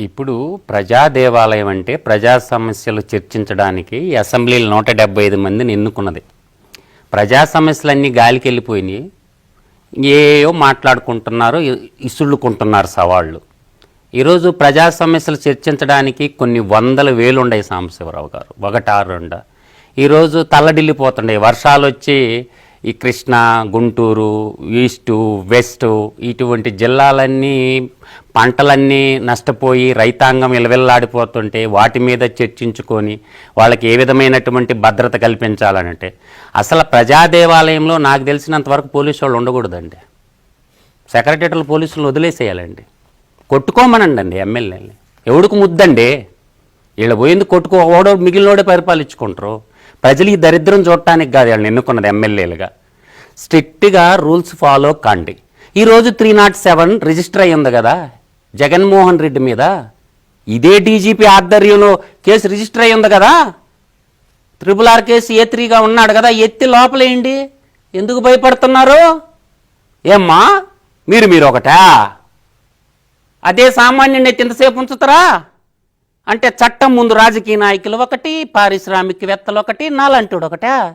ఇప్పుడు ప్రజా దేవాలయం అంటే ప్రజా సమస్యలు చర్చించడానికి అసెంబ్లీలు అసెంబ్లీలో నూట డెబ్బై ఐదు మందిని ఎన్నుకున్నది. ప్రజా సమస్యలన్నీ గాలికి వెళ్ళిపోయినాయి. ఏయో మాట్లాడుకుంటున్నారు ఇసుళ్ళుకుంటున్నారు సవాళ్ళు. ఈరోజు ప్రజా సమస్యలు చర్చించడానికి కొన్ని వందల వేలు ఉన్నాయి సాంబశివరావు గారు. ఒకటారు రెండా. ఈరోజు తల్లడిల్లిపోతుండే వర్షాలు వచ్చి ఈ కృష్ణా గుంటూరు ఈస్టు వెస్ట్ ఇటువంటి జిల్లాలన్నీ పంటలన్నీ నష్టపోయి రైతాంగం ఇలవెల్లాడిపోతుంటే వాటి మీద చర్చించుకొని వాళ్ళకి ఏ విధమైనటువంటి భద్రత కల్పించాలనంటే అసలు ప్రజా దేవాలయంలో నాకు తెలిసినంతవరకు పోలీసు వాళ్ళు ఉండకూడదండి. సెక్రటరీలు పోలీసులు వదిలేసేయాలండి. కొట్టుకోమనండి అండి ఎమ్మెల్యేని ఎవడికి ముద్దండి? వీళ్ళు పోయింది కొట్టుకో ఓడో మిగిలినోడే పరిపాలించుకుంటారు. ప్రజలు ఈ దరిద్రం చూడటానికి కాదు వాళ్ళని ఎన్నుకున్నది ఎమ్మెల్యేలుగా. స్ట్రిక్ట్గా రూల్స్ ఫాలో కండి. ఈరోజు త్రీ నాట్ సెవెన్ రిజిస్టర్ అయ్యి ఉంది కదా జగన్మోహన్ రెడ్డి మీద. ఇదే డీజీపీ ఆధ్వర్యంలో కేసు రిజిస్టర్ అయ్యి ఉంది కదా. త్రిపుల్ ఆర్ కేసు ఏ త్రీగా ఉన్నాడు కదా ఎత్తి లోపలేయండి ఎందుకు భయపడుతున్నారు? ఏమ్మా మీరు మీరు ఒకటా అదే సామాన్యుడిని ఇంతసేపు ఉంచుతారా? అంటే చట్టం ముందు రాజకీయ నాయకులు ఒకటి పారిశ్రామికవేత్తలు ఒకటి నాలంటుడు ఒకటా?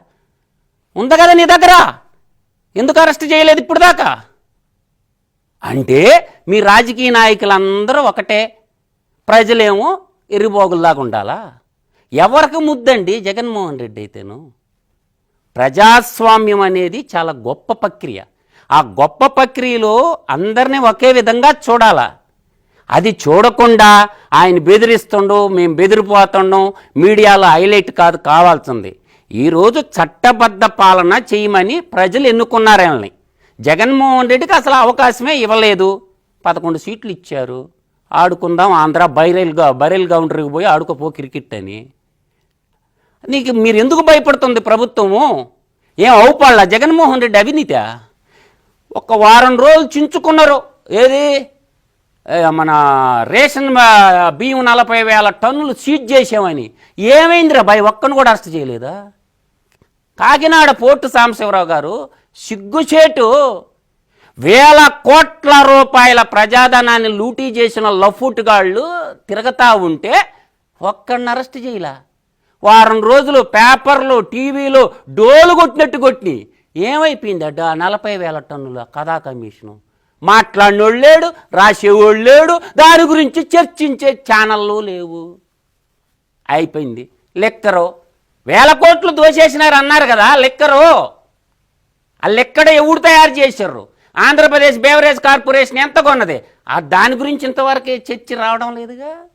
ఉంది కదా నీ దగ్గర? ఎందుకు అరెస్ట్ చేయలేదు ఇప్పుడు దాకా? అంటే మీ రాజకీయ నాయకులందరూ ఒకటే. ప్రజలేమో ఎరిబోగుల్లాగా ఉండాలా? ఎవరికి ముద్దండి జగన్మోహన్ రెడ్డి అయితేను? ప్రజాస్వామ్యం అనేది చాలా గొప్ప ప్రక్రియ. ఆ గొప్ప ప్రక్రియలో అందరినీ ఒకే విధంగా చూడాలా? అది చూడకుండా ఆయన బెదిరిస్తుండు మేము బెదిరిపోతుండం మీడియాలో హైలైట్ కాదు కావాల్సింది. ఈరోజు చట్టబద్ధ పాలన చేయమని ప్రజలు ఎన్నుకున్నారు ఆయనని జగన్మోహన్ రెడ్డికి అసలు అవకాశమే ఇవ్వలేదు. పదకొండు సీట్లు ఇచ్చారు. ఆడుకుందాం ఆంధ్ర బైరైల్గా బైరైల్ గౌండరీకి పోయి ఆడుకోపో క్రికెట్ అని. నీకు మీరు ఎందుకు భయపడుతుంది ప్రభుత్వము? ఏం అవుపాళ్ళ జగన్మోహన్ రెడ్డి అవినీత? ఒక వారం రోజులు చించుకున్నారు. ఏది? మన రేషన్ బియ్యం నలభై వేల టన్నులు సీజ్ చేసామని ఏమైందిరా భయ ఒక్కను కూడా అరెస్ట్ చేయలేదా? కాకినాడ పోర్టు సాంబశివరావు గారు సిగ్గుచేటు వేల కోట్ల రూపాయల ప్రజాధనాన్ని లూటీ చేసిన లఫుట్గాళ్ళు తిరగతా ఉంటే ఒక్కడిని అరెస్ట్ చేయలా? వారం రోజులు పేపర్లు టీవీలు డోలు కొట్టినట్టు కొట్టి ఏమైపోయింది అడ్డా నలభై వేల టన్నుల కథా కమిషను. మాట్లాడినోళ్ళు లేడు రాసేవాళ్ళు లేడు దాని గురించి చర్చించే ఛానళ్ళు లేవు. అయిపోయింది. లెక్కరు. వేల కోట్లు దోచేసినారు అన్నారు కదా లెక్కరు. ఆ లెక్కడ ఎవడు తయారు చేశారు? ఆంధ్రప్రదేశ్ బేవరేజ్ కార్పొరేషన్ ఎంత కొన్నది? ఆ దాని గురించి ఇంతవరకు చర్చ రావడం లేదుగా?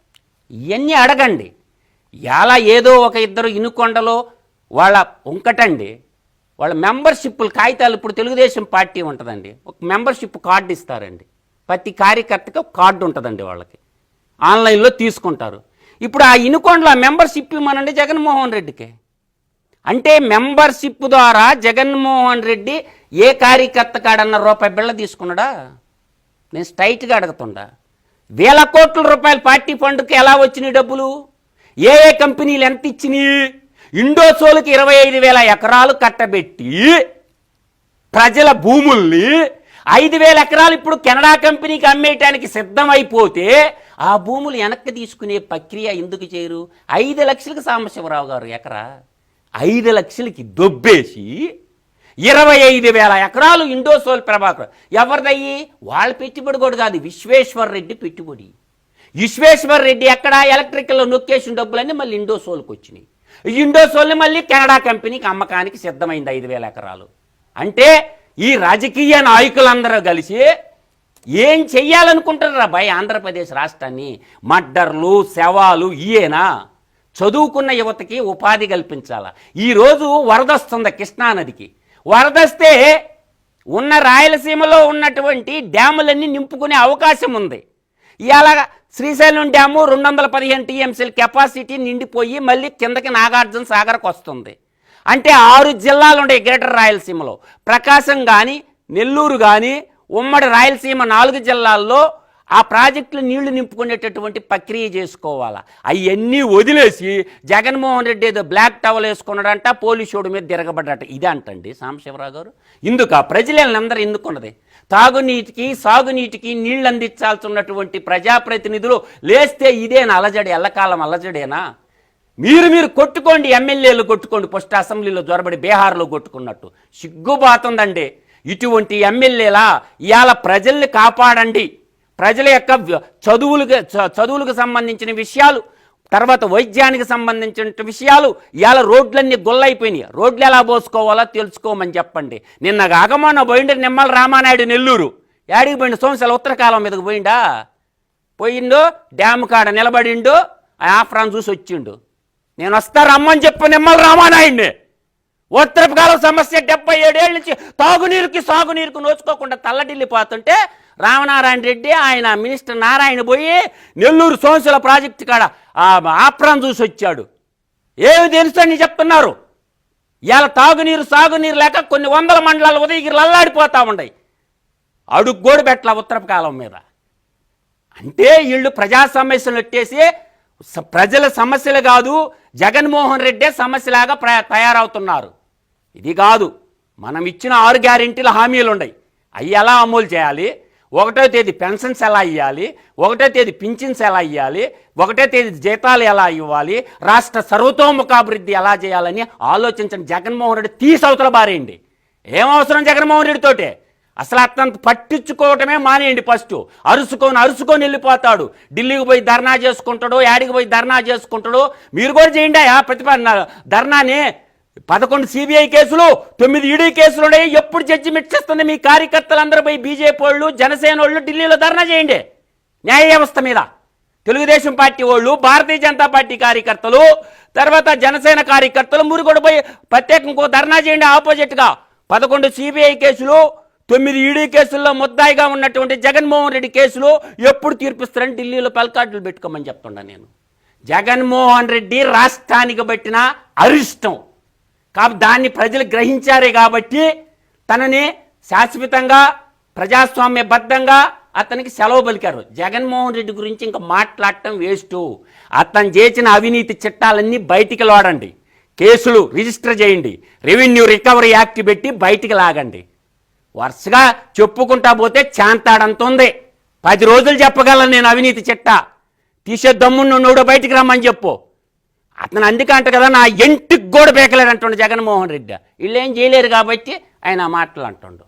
ఇవన్నీ అడగండి. ఎలా ఏదో ఒక ఇద్దరు ఇనుకొండలో వాళ్ళ ఉంకటండి. వాళ్ళ మెంబర్షిప్లు కాగితాలు ఇప్పుడు తెలుగుదేశం పార్టీ ఉంటుందండి. ఒక మెంబర్షిప్ కార్డు ఇస్తారండి. ప్రతి కార్యకర్తకి ఒక కార్డు ఉంటుందండి వాళ్ళకి. ఆన్లైన్లో తీసుకుంటారు. ఇప్పుడు ఆ ఇనుకొండలో ఆ మెంబర్షిప్ ఇవ్వమనండి జగన్మోహన్ రెడ్డికి? అంటే మెంబర్షిప్ ద్వారా జగన్మోహన్ రెడ్డి ఏ కార్యకర్త కాడన్న రూపాయి బిళ్ళ తీసుకున్నాడా? నేను స్ట్రైట్గా అడుగుతుండా. వేల కోట్ల రూపాయల పార్టీ ఫండ్కి ఎలా వచ్చినాయి డబ్బులు? ఏ ఏ కంపెనీలు ఎంత ఇచ్చినాయి? ఇండోసోల్కి ఇరవై ఐదు వేల ఎకరాలు కట్టబెట్టి ప్రజల భూముల్ని ఐదు వేల ఎకరాలు ఇప్పుడు కెనడా కంపెనీకి అమ్మేయటానికి సిద్ధమైపోతే ఆ భూములు వెనక్కి తీసుకునే ప్రక్రియ ఎందుకు చేయరు? ఐదు లక్షలకు సాంబశివరావు గారు ఎకరా. ఐదు లక్షలకి దొబ్బేసి ఇరవై ఐదు వేల ఎకరాలు ఇండోసోల్ ప్రభాకర్. ఎవరిదయ్యి? వాళ్ళ పెట్టుబడి కూడా కాదు విశ్వేశ్వర్ రెడ్డి పెట్టుబడి. విశ్వేశ్వర్ రెడ్డి ఎక్కడ? ఎలక్ట్రికల్లో నొక్కేసిన డబ్బులన్నీ మళ్ళీ ఇండోసోల్కి వచ్చినాయి. ఈ ఇండోసోల్ని మళ్ళీ కెనడా కంపెనీకి అమ్మకానికి సిద్ధమైంది ఐదు వేల ఎకరాలు. అంటే ఈ రాజకీయ నాయకులందరూ కలిసి ఏం చెయ్యాలనుకుంటున్నారా భయ ఆంధ్రప్రదేశ్ రాష్ట్రాన్ని? మడ్డర్లు శవాలు ఇయేనా చదువుకున్న యువతకి ఉపాధి కల్పించాలా? ఈరోజు వరదొస్తుంది కృష్ణానదికి వరదస్తే ఉన్న రాయలసీమలో ఉన్నటువంటి డ్యాములన్నీ నింపుకునే అవకాశం ఉంది. ఇలాగా శ్రీశైలం డ్యాము రెండు వందల పదిహేను టీఎంసీల కెపాసిటీ నిండిపోయి మళ్ళీ కిందకి నాగార్జున సాగర్కి వస్తుంది. అంటే ఆరు జిల్లాలు ఉంటాయి గ్రేటర్ రాయలసీమలో. ప్రకాశం కానీ నెల్లూరు కానీ ఉమ్మడి రాయలసీమ నాలుగు జిల్లాల్లో ఆ ప్రాజెక్టులు నీళ్ళు నింపుకునేటటువంటి ప్రక్రియ చేసుకోవాలా? అవన్నీ వదిలేసి జగన్మోహన్ రెడ్డి ఏదో బ్లాక్ టవల్ వేసుకున్నాడంట పోలీసుడు మీద తిరగబడ్డట. ఇది అంటండి సాంబశివరావు గారు. ఇందుక ప్రజలందరూ ఎందుకున్నది తాగునీటికి సాగునీటికి నీళ్ళు అందించాల్సి ఉన్నటువంటి ప్రజాప్రతినిధులు లేస్తే ఇదేనా? అలజడి ఎల్లకాలం అలజడేనా? మీరు మీరు కొట్టుకోండి ఎమ్మెల్యేలు కొట్టుకోండి ఫస్ట్ అసెంబ్లీలో జొరబడి బీహార్లో కొట్టుకున్నట్టు. సిగ్గుబాతుందండి. ఇటువంటి ఎమ్మెల్యేలా ఇవాళ ప్రజల్ని కాపాడండి. ప్రజల యొక్క చదువులకు చ- చదువులకు సంబంధించిన విషయాలు తర్వాత వైద్యానికి సంబంధించిన విషయాలు ఇవాళ రోడ్లన్నీ గొల్లైపోయినాయి. రోడ్లు ఎలా పోసుకోవాలో తెలుసుకోమని చెప్పండి. నిన్న కాకమోన పోయిండు నిమ్మల రామానాయుడు నెల్లూరు. యాడికి పోయిండు? సోమశాల ఉత్తరకాలం మీదకి పోయిండా? పోయిండు డ్యామ్ కాడ నిలబడిండు ఆఫ్రాన్ చూసి వచ్చిండు. నేను వస్తా రమ్మని చెప్పు నిమ్మల రామానాయుడిని. ఉత్తరపు కాలం సమస్య డెబ్బై ఏడేళ్ళ నుంచి తాగునీరుకి సాగునీరుకి నోచుకోకుండా తల్లడిల్లిపోతుంటే రామనారాయణ రెడ్డి ఆయన మినిస్టర్ నారాయణ పోయి నెల్లూరు సోంసుల ప్రాజెక్టు కాడ ఆ ఆప్రాన్ చూసి వచ్చాడు. ఏమి తెలుసు అని చెప్తున్నారు? ఇలా తాగునీరు సాగునీరు లేక కొన్ని వందల మండలాలు ఉదయగిరిలు అల్లాడిపోతూ ఉన్నాయి. అడుగు గోడు పెట్టల ఉత్తరపు కాలం మీద. అంటే వీళ్ళు ప్రజా సమస్యలు పెట్టేసి ప్రజల సమస్యలు కాదు జగన్మోహన్ రెడ్డే సమస్యలాగా ప్ర తయారవుతున్నారు. ఇది కాదు. మనం ఇచ్చిన ఆరు గ్యారెంటీల హామీలు ఉన్నాయి. అవి ఎలా అమలు చేయాలి? ఒకటో తేదీ పెన్షన్స్ ఎలా ఇవ్వాలి ఒకటో తేదీ పింఛన్స్ ఎలా ఇవ్వాలి ఒకటో తేదీ జీతాలు ఎలా ఇవ్వాలి? రాష్ట్ర సర్వతోముఖాభివృద్ధి ఎలా చేయాలని ఆలోచించండి జగన్మోహన్ రెడ్డి తీసవతల బారేయండి. ఏం అవసరం జగన్మోహన్ రెడ్డితోటే అసలు అతను పట్టించుకోవటమే మానేయండి ఫస్ట్. అరుసుకొని అరుసుకొని వెళ్ళిపోతాడు. ఢిల్లీకి పోయి ధర్నా చేసుకుంటాడు యాడికి పోయి ధర్నా చేసుకుంటాడు. మీరు కూడా చేయండి ఆ ప్రతిపాదన ధర్నాని. పదకొండు సిబిఐ కేసులు తొమ్మిది ఈడీ కేసులు ఉన్నాయి ఎప్పుడు జడ్జిమెంట్ చేస్తుంది మీ కార్యకర్తలందరిపై పోయి బీజేపీ వాళ్ళు జనసేన వాళ్ళు ఢిల్లీలో ధర్నా చేయండి. న్యాయ వ్యవస్థ మీద. తెలుగుదేశం పార్టీ వాళ్ళు భారతీయ జనతా పార్టీ కార్యకర్తలు తర్వాత జనసేన కార్యకర్తలు మీరు పోయి ప్రత్యేకంగా ధర్నా చేయండి ఆపోజిట్గా. పదకొండు సిబిఐ కేసులు తొమ్మిది ఈడీ కేసుల్లో ముద్దాయిగా ఉన్నటువంటి జగన్మోహన్ రెడ్డి కేసులు ఎప్పుడు తీర్పిస్తారని ఢిల్లీలో పలకాట్లు పెట్టుకోమని చెప్తున్నా నేను. జగన్మోహన్ రెడ్డి రాష్ట్రానికి పట్టిన అరిష్టం. కాబట్టి దాన్ని ప్రజలు గ్రహించారే కాబట్టి తనని శాశ్వతంగా ప్రజాస్వామ్యబద్ధంగా అతనికి సెలవు పలికారు. జగన్మోహన్ రెడ్డి గురించి ఇంకా మాట్లాడటం వేస్ట్. అతను చేసిన అవినీతి చట్టాలన్నీ బయటికి లాడండి. కేసులు రిజిస్టర్ చేయండి. రెవెన్యూ రికవరీ యాక్ట్ పెట్టి బయటికి లాగండి. వరుసగా చెప్పుకుంటా పోతే చాంతాడంతుంది పది రోజులు చెప్పగలను నేను అవినీతి చిట్టా. తీసే దమ్మును నోడు బయటికి రమ్మని చెప్పు. అతను అందుకంట కదా నా ఇంటికి కూడా బేకలేడు అంటుండు జగన్మోహన్ రెడ్డి. వీళ్ళు ఏం చేయలేరు కాబట్టి ఆయన మాటలు అంటుండు.